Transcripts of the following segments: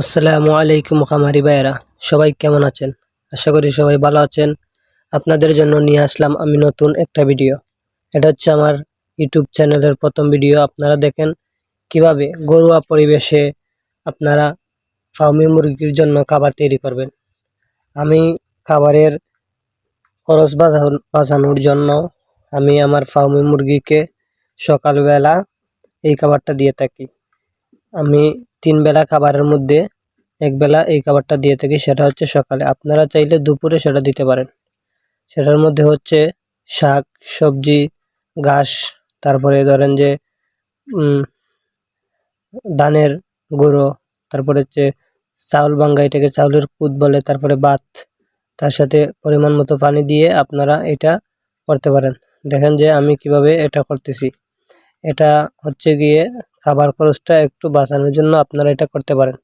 আসসালামু আলাইকুম খামারি ভাইয়েরা, সবাই কেমন আছেন? আশা করি সবাই ভালো আছেন। আপনাদের জন্য নিয়ে আসলাম আমি নতুন একটা ভিডিও। এটা হচ্ছে আমার ইউটিউব চ্যানেলের প্রথম ভিডিও। আপনারা দেখেন কীভাবে ঘরোয়া পরিবেশে আপনারা ফার্মি মুরগির জন্য খাবার তৈরি করবেন। আমি খাবারের খরচ বাঁচানোর জন্য আমি আমার ফার্মি মুরগিকে সকালবেলা এই খাবারটা দিয়ে থাকি। আমি তিন বেলা খাবারের মধ্যে এক বেলা এই খাবারটা দিয়ে থাকি, সেটা হচ্ছে সকালে। আপনারা চাইলে দুপুরে সেটা দিতে পারেন। সেটার মধ্যে হচ্ছে শাক, সবজি, ঘাস, তারপরে ধরেন যে ধানের গুঁড়ো, তারপরে হচ্ছে চাউল বাঙ্গা এটাকে চাউলের কুদ বলে, তারপরে ভাত, তার সাথে পরিমাণ মতো পানি দিয়ে আপনারা এটা করতে পারেন। দেখেন যে আমি কীভাবে এটা করতেছি। এটা হচ্ছে গিয়ে খাবার খরচটা একটু বাঁচানোর জন্য আপনারা এটা করতে পারেন।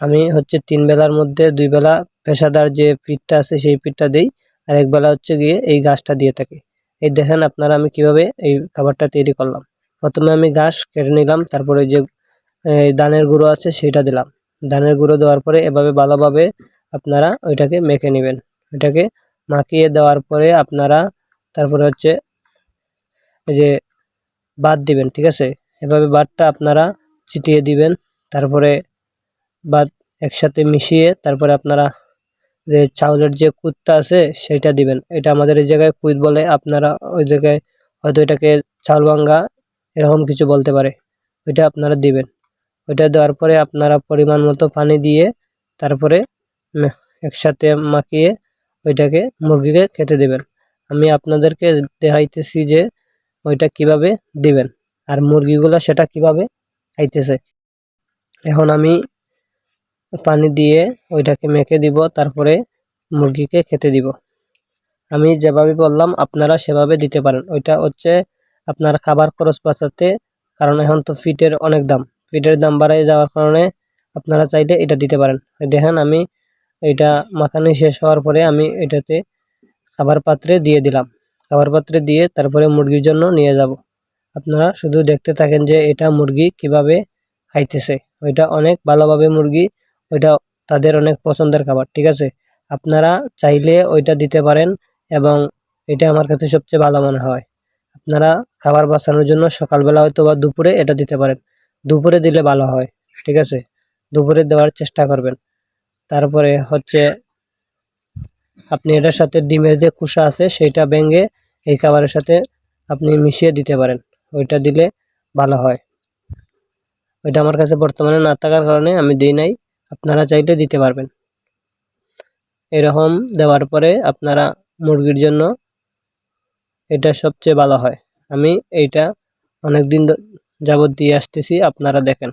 আমি হচ্ছে তিন বেলার মধ্যে দুই বেলা পেশাদার যে পিঠটা আছে সেই পিঠটা দিই, আর এক বেলা হচ্ছে গিয়ে এই গাছটা দিয়ে থাকি। এই দেখেন আপনারা আমি কীভাবে এই খাবারটা তৈরি করলাম। প্রথমে আমি ঘাস কেটে নিলাম, তারপরে যে ধানের গুঁড়ো আছে সেটা দিলাম। ধানের গুঁড়ো দেওয়ার পরে এভাবে ভালোভাবে আপনারা ওইটাকে মেখে নেবেন। ওইটাকে মাখিয়ে দেওয়ার পরে আপনারা তারপরে হচ্ছে যে বাদ দিবেন, ঠিক আছে? এভাবে বাদটা আপনারা চিটিয়ে দিবেন, তারপরে বাদ একসাথে মিশিয়ে তারপরে আপনারা যে চাউলের যে কুদটা আছে সেটা দিবেন। এটা আমাদের এই জায়গায় কুদ বলে, আপনারা ওই জায়গায় হয়তো এটাকে চাউল ভাঙ্গা এরকম কিছু বলতে পারে, ওইটা আপনারা দিবেন। ওইটা দেওয়ার পরে আপনারা পরিমাণ মতো পানি দিয়ে তারপরে একসাথে মাখিয়ে ওইটাকে মুরগিকে খেতে দিবেন। আমি আপনাদেরকে দেখাইতেছি যে ওইটা কীভাবে দিবেন। আর মুরগিগুলো সেটা কীভাবে খাইতেছে। এখন আমি পানি দিয়ে ওইটাকে মেখে দিব, তারপরে মুরগিকে খেতে দিব। আমি যেভাবে বললাম, আপনারা সেভাবে দিতে পারেন। ওইটা হচ্ছে আপনার খাবার খরচ বাঁচাতে, কারণ এখন তো ফিটের অনেক দাম। ফিটের দাম বাড়াই যাওয়ার কারণে আপনারা চাইলে এটা দিতে পারেন। দেখেন আমি এটা মাখানো শেষ হওয়ার পরে আমি এটাতে খাবার পাত্রে দিয়ে দিলাম। খাবার পাত্রে দিয়ে তারপরে মুরগির জন্য নিয়ে যাব। আপনারা শুধু দেখতে থাকেন যে এটা মুরগি কীভাবে খাইতেছে। ওইটা অনেক ভালোভাবে মুরগি, ওইটা তাদের অনেক পছন্দের খাবার, ঠিক আছে? আপনারা চাইলে ওইটা দিতে পারেন এবং এটা আমার কাছে সবচেয়ে ভালো মনে হয়। আপনারা খাবার বাঁচানোর জন্য সকালবেলা হয়তো বা দুপুরে এটা দিতে পারেন। দুপুরে দিলে ভালো হয়, ঠিক আছে? দুপুরে দেওয়ার চেষ্টা করবেন। তারপরে হচ্ছে আপনি এটার সাথে ডিমের যে কুসা আছে সেইটা ভেঙে এই খাবারের সাথে আপনি মিশিয়ে দিতে পারেন। ওইটা দিলে ভালো হয়। ওইটা আমার কাছে বর্তমানে না থাকার কারণে আমি দিই নাই। আপনারা চাইলে দিতে পারবেন। এরকম দেওয়ার পরে আপনারা মুরগির জন্য এটা সবচেয়ে ভালো হয়। আমি এইটা অনেক দিন যাবৎ দিয়ে আসতেছি, আপনারা দেখেন।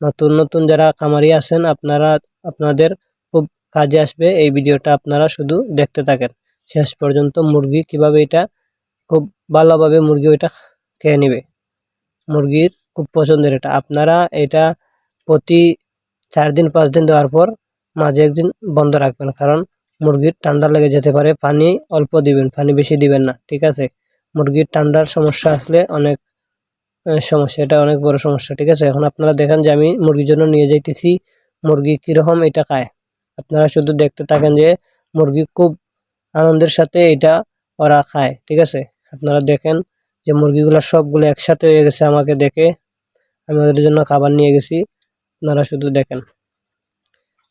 নতুন নতুন যারা খামারি আছেন, আপনারা, আপনাদের খুব কাজে আসবে এই ভিডিওটা আপনারা শুধু দেখতে থাকেন। শেষ পর্যন্ত মুরগি কীভাবে এটা খুব ভালোভাবে মুরগি ওইটা খেয়ে নেবে। মুরগির খুব পছন্দের এটা। আপনারা এটা প্রতি চার দিন, পাঁচ দিন দেওয়ার পর মাঝে একদিন বন্ধ রাখবেন। কারণ মুরগির ঠান্ডা লেগে যেতে পারে, পানি অল্প দিবেন, পানি বেশি দিবেন না, ঠিক আছে? মুরগির ঠান্ডার সমস্যা আসলে অনেক সমস্যা, এটা অনেক বড় সমস্যা, ঠিক আছে? এখন আপনারা দেখেন যে আমি মুরগির জন্য নিয়ে যাইতেছি, মুরগি কীরকম, এটা খায় আপনারা শুধু দেখতে থাকেন যে মুরগি খুব আনন্দের সাথে এটা ওরা খায়, ঠিক আছে? আপনারা দেখেন যে মুরগিগুলো সবগুলো একসাথে হয়ে গেছে আমাকে দেখে, আমি ওদের জন্য খাবার নিয়ে গেছি। আপনারা শুধু দেখেন।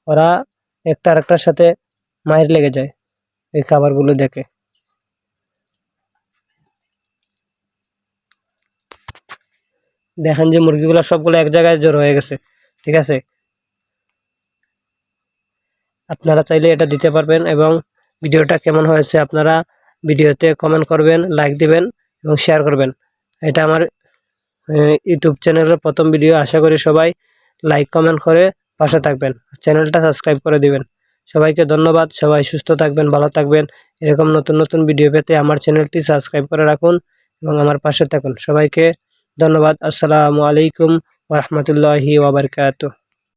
ওরা একটা আরেকটার সাথে মায়ের লেগে যায় এই খাবারগুলো দেখে। দেখেন যে মুরগিগুলো সবগুলো এক জায়গায় জোর হয়ে গেছে, ঠিক আছে? আপনারা চাইলে এটা দিতে পারবেন এবং ভিডিওটা কেমন হয়েছে আপনারা ভিডিওতে কমেন্ট করবেন লাইক দিবেন। এবং শেয়ার করবেন। এটা আমার ইউটিউব চ্যানেলের প্রথম ভিডিও আশা করি সবাই লাইক কমেন্ট করে পাশে থাকবেন। চ্যানেলটা সাবস্ক্রাইব করে দিবেন। সবাইকে ধন্যবাদ। সবাই সুস্থ থাকবেন, ভালো থাকবেন। এরকম নতুন নতুন ভিডিও পেতে আমার চ্যানেলটি সাবস্ক্রাইব করে রাখুন এবং আমার পাশে থাকুন। সবাইকে ধন্যবাদ। আসসালামু আলাইকুম ওরহমতুল্লাহি ওবরকাতুহ